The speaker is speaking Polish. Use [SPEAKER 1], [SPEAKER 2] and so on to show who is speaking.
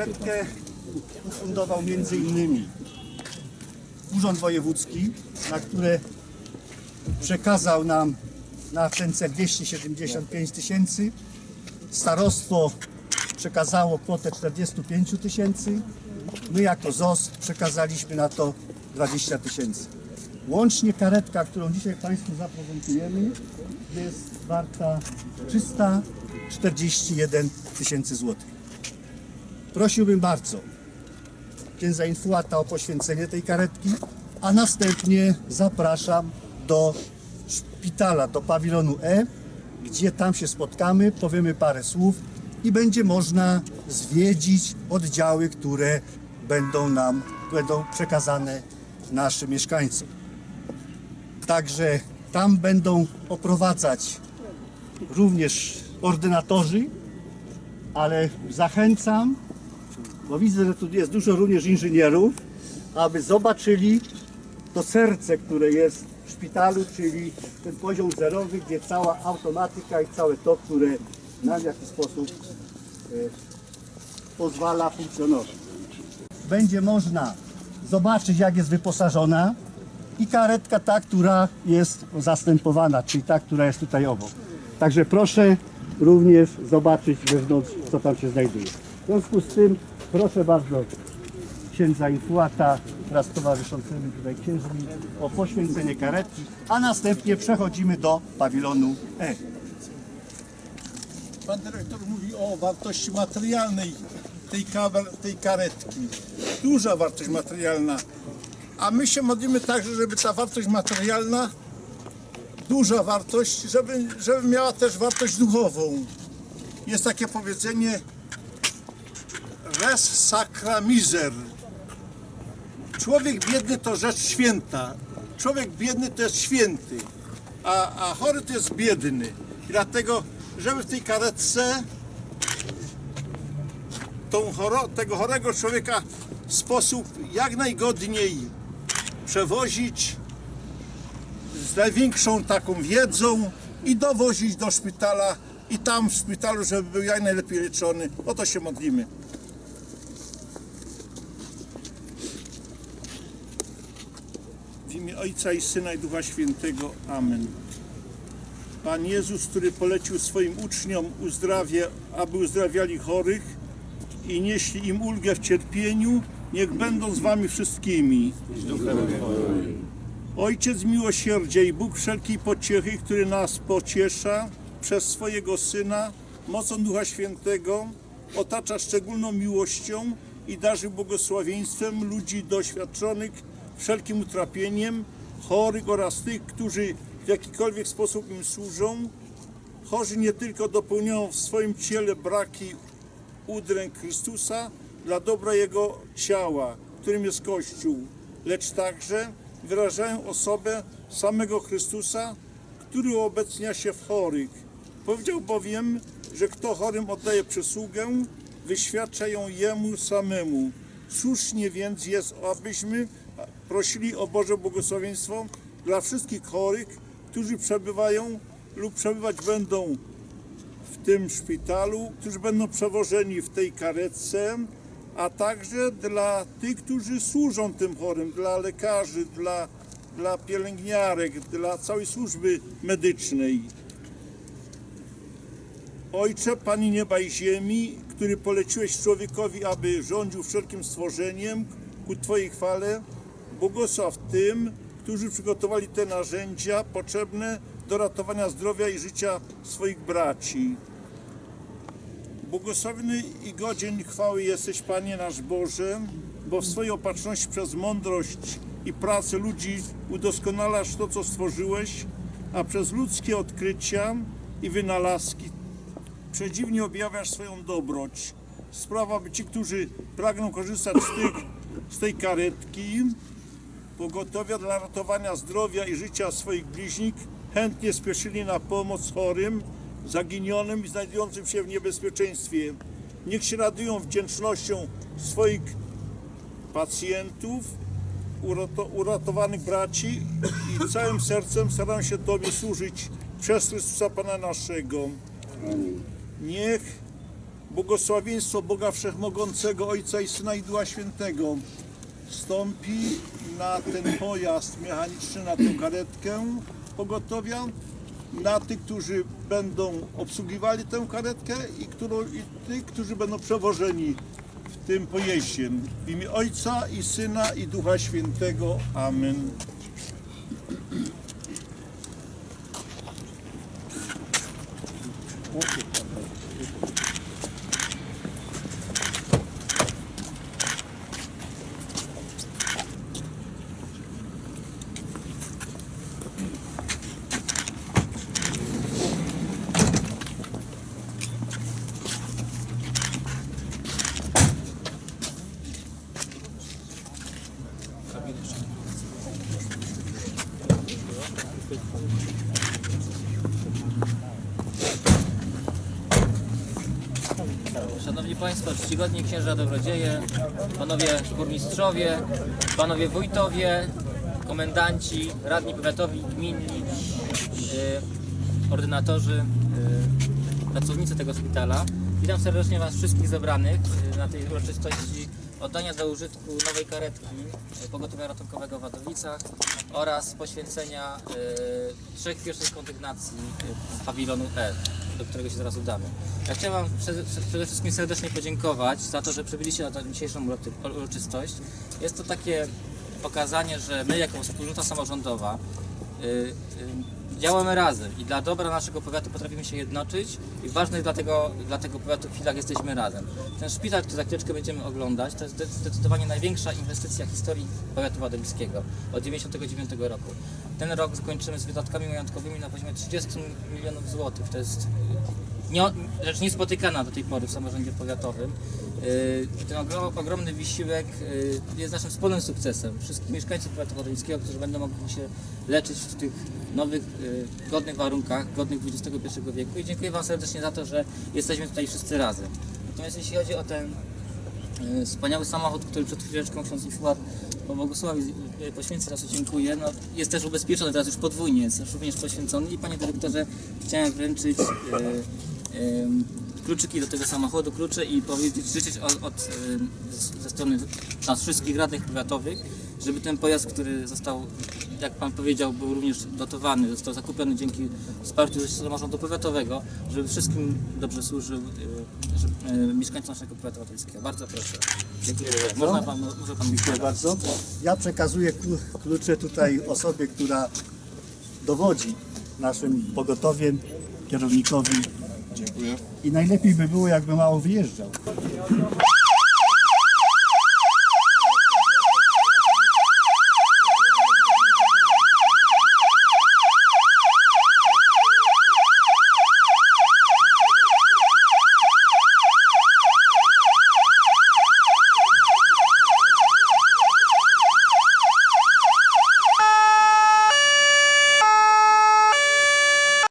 [SPEAKER 1] Karetkę ufundował innymi Urząd Wojewódzki, na które przekazał nam na cel 275 tysięcy. Starostwo przekazało kwotę 45 tysięcy. My jako ZOS przekazaliśmy na to 20 tysięcy. Łącznie karetka, którą dzisiaj Państwu zaprezentujemy jest warta 341 tysięcy złotych. Prosiłbym bardzo księdza Infuata o poświęcenie tej karetki, a następnie zapraszam do szpitala, do pawilonu E, gdzie tam się spotkamy, powiemy parę słów i będzie można zwiedzić oddziały, które będą nam, będą przekazane naszym mieszkańcom. Także tam będą oprowadzać również ordynatorzy, ale zachęcam, bo widzę, że tu jest dużo również inżynierów, aby zobaczyli to serce, które jest w szpitalu, czyli ten poziom zerowy, gdzie cała automatyka i całe to, które nam w jakiś sposób e, pozwala funkcjonować. Będzie można zobaczyć, jak jest wyposażona i karetka ta, która jest zastępowana, czyli ta, która jest tutaj obok. Także proszę również zobaczyć wewnątrz, co tam się znajduje. W związku z tym proszę bardzo księdza Infuata wraz z towarzyszącymi tutaj księżmi o poświęcenie karetki, a następnie przechodzimy do pawilonu E.
[SPEAKER 2] Pan dyrektor mówi o wartości materialnej tej, tej karetki. Duża wartość materialna. A my się modlimy także, żeby ta wartość materialna, duża wartość, żeby, żeby miała też wartość duchową. Jest takie powiedzenie res sacra miser. Człowiek biedny to rzecz święta. Człowiek biedny to jest święty, a, a chory to jest biedny. Dlatego, żeby w tej karetce choro, tego chorego człowieka w sposób jak najgodniej przewozić z największą taką wiedzą i dowozić do szpitala i tam w szpitalu, żeby był jak najlepiej leczony. O to się modlimy. W imię Ojca i Syna i Ducha Świętego. Amen. Pan Jezus, który polecił swoim uczniom uzdrawia, aby uzdrawiali chorych i nieśli im ulgę w cierpieniu, niech będą z wami wszystkimi. Ojciec miłosierdzia i Bóg wszelkiej pociechy, który nas pociesza przez swojego Syna, mocą Ducha Świętego, otacza szczególną miłością i darzy błogosławieństwem ludzi doświadczonych wszelkim utrapieniem, chorych oraz tych, którzy w jakikolwiek sposób im służą. Chorzy nie tylko dopełniają w swoim ciele braki udręk Chrystusa dla dobra Jego ciała, którym jest Kościół, lecz także wyrażają osobę samego Chrystusa, który uobecnia się w chorych. Powiedział bowiem, że kto chorym oddaje przysługę, wyświadcza ją Jemu samemu. Słusznie więc jest, abyśmy prosili o Boże błogosławieństwo dla wszystkich chorych, którzy przebywają lub przebywać będą w tym szpitalu, którzy będą przewożeni w tej karetce, a także dla tych, którzy służą tym chorym, dla lekarzy, dla, dla pielęgniarek, dla całej służby medycznej. Ojcze, Pani nieba i ziemi, który poleciłeś człowiekowi, aby rządził wszelkim stworzeniem ku Twojej chwale, błogosław tym, którzy przygotowali te narzędzia potrzebne do ratowania zdrowia i życia swoich braci. Błogosławiony i godzien chwały jesteś, Panie nasz Boże, bo w swojej opatrzności przez mądrość i pracę ludzi udoskonalasz to, co stworzyłeś, a przez ludzkie odkrycia i wynalazki przedziwnie objawiasz swoją dobroć. Sprawa, by ci, którzy pragną korzystać z, tych, z tej karetki, pogotowia dla ratowania zdrowia i życia swoich bliźnich, chętnie spieszyli na pomoc chorym, zaginionym i znajdującym się w niebezpieczeństwie. Niech się radują wdzięcznością swoich pacjentów, urato, uratowanych braci i całym sercem starają się Tobie służyć przez Chrystusa Pana naszego. Niech błogosławieństwo Boga Wszechmogącego, Ojca i Syna i Ducha Świętego stąpi na ten pojazd mechaniczny, na tę karetkę pogotowia, na tych, którzy będą obsługiwali tę karetkę i, którą, i tych, którzy będą przewożeni w tym pojeździe. W imię Ojca i Syna i Ducha Świętego. Amen.
[SPEAKER 3] Szanowni Państwo, czcigodni księża dobrodzieje, panowie burmistrzowie, panowie wójtowie, komendanci, radni powiatowi, gminni, y, ordynatorzy, y, pracownicy tego szpitala. Witam serdecznie Was wszystkich zebranych y, na tej uroczystości oddania do użytku nowej karetki y, pogotowia ratunkowego w Wadowicach oraz poświęcenia y, trzech pierwszych kondygnacji y, z pawilonu E, do którego się zaraz udamy. Ja chciałem Wam przede, przede wszystkim serdecznie podziękować za to, że przybyliście na tę dzisiejszą uroczy- uroczystość. Jest to takie pokazanie, że my jako wspólnota samorządowa y, y, działamy razem i dla dobra naszego powiatu potrafimy się jednoczyć i w ważnych dla tego, dla tego powiatu chwilach jesteśmy razem. Ten szpital, który za chwileczkę będziemy oglądać, to jest zde- zdecydowanie największa inwestycja w historii powiatu wadowickiego od 1999 roku. Ten rok zakończymy z wydatkami majątkowymi na poziomie 30 milionów złotych. To jest nie, rzecz niespotykana do tej pory w samorządzie powiatowym. Yy, Ten ogro, ogromny wysiłek yy, jest naszym wspólnym sukcesem. Wszystkich mieszkańców powiatu wadowickiego, którzy będą mogli się leczyć w tych nowych, yy, godnych warunkach, godnych XXI wieku. I dziękuję Wam serdecznie za to, że jesteśmy tutaj wszyscy razem. Natomiast jeśli chodzi o ten wspaniały samochód, który przed chwileczką ksiądz Ifuar pobłogosławił, poświęcę raz dziękuję, no, jest też ubezpieczony teraz już podwójnie, jest również poświęcony. I Panie Dyrektorze chciałem wręczyć kluczyki do tego samochodu, klucze i powiedzieć, życzyć od, od, z- ze strony nas wszystkich radnych powiatowych, żeby ten pojazd, który został, jak Pan powiedział, był również dotowany, został zakupiony dzięki wsparciu samorządu powiatowego, żeby wszystkim dobrze służył e, żeby, e, mieszkańcom naszego powiatu obywatelskiego. Bardzo proszę. Dziękuję. Można Pan, może Pan
[SPEAKER 1] Dziękuję bardzo. Ja przekazuję klu- klucze tutaj osobie, która dowodzi naszym pogotowiem, kierownikowi.
[SPEAKER 2] Dziękuję.
[SPEAKER 1] I najlepiej by było, jakby mało wyjeżdżał.